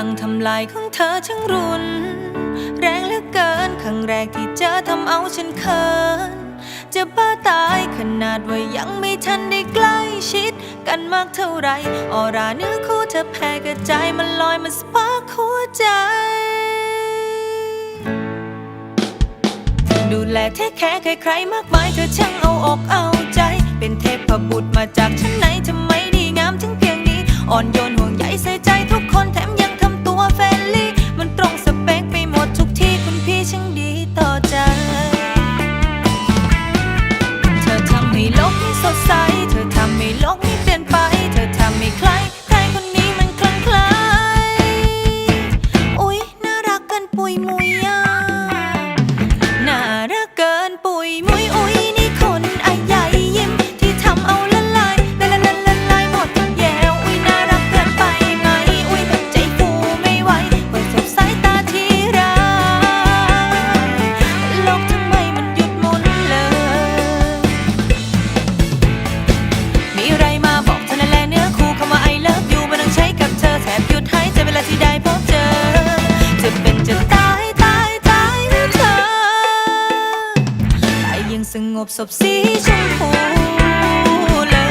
ังทำลายของเธอช่างรุน แรงเหลือเกินครั้งแรกที่เจอทำเอาฉันเขิน จะบ้าตายขนาดว่ายังไม่ทันได้ใกล้ชิด กันมากเท่าไรออราเนื้อคู่เธอแพ้กระจายมันลอยมาสปาร์คหัวใจดูแลเทคแคร์ใครๆมากมายเธอช่างเอาอกเอาใจ เป็นเทพบุตรมาจากชั้นไหนทำไมดีงามถึงเพียงนี้ อ่อนโยนห่วงใยใส่ใจ บเธอบหยุดหายใจเวลาที่ได้พบเจอ จะเป็นจะตายตายตายหรือเธอแต่ยังสงบศพสีชมพูเลย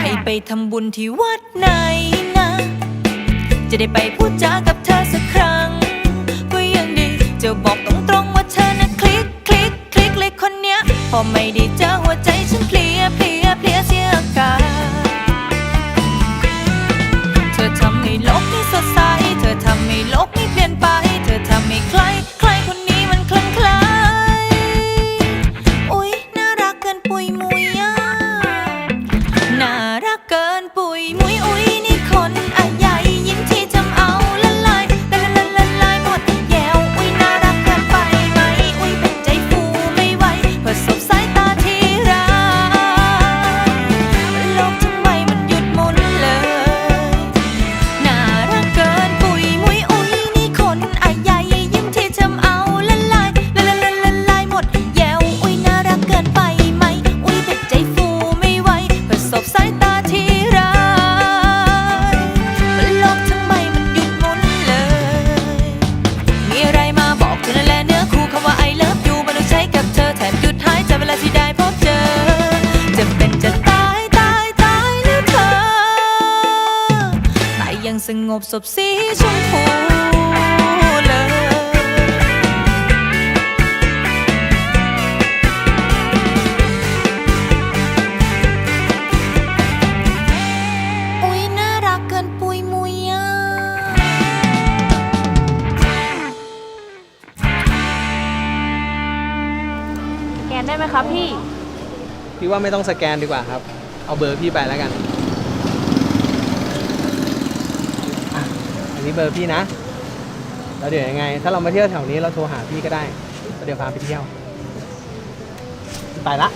ให้ไปทำบุญที่วัดไหนนะ จะได้ไปพูดจากับเธอสักครั้ง พอไแต่ยังสงบศพสีชมพูเลยอุ๊ยน่ารักเกินปุยมุยอะ แกนได้ไหมครับพี่ พี่ว่าไม่ต้องสแกนดีกว่าครับ เอาเบอร์พี่ไปแล้วกันอะ นี่เบอร์พี่นะแล้วเดี๋ยวยังไง ถ้าเรามาเที่ยวแถวนี้เราโทรหาพี่ก็ได้แล้วเดี๋ยวพาไปเที่ยว ไปละ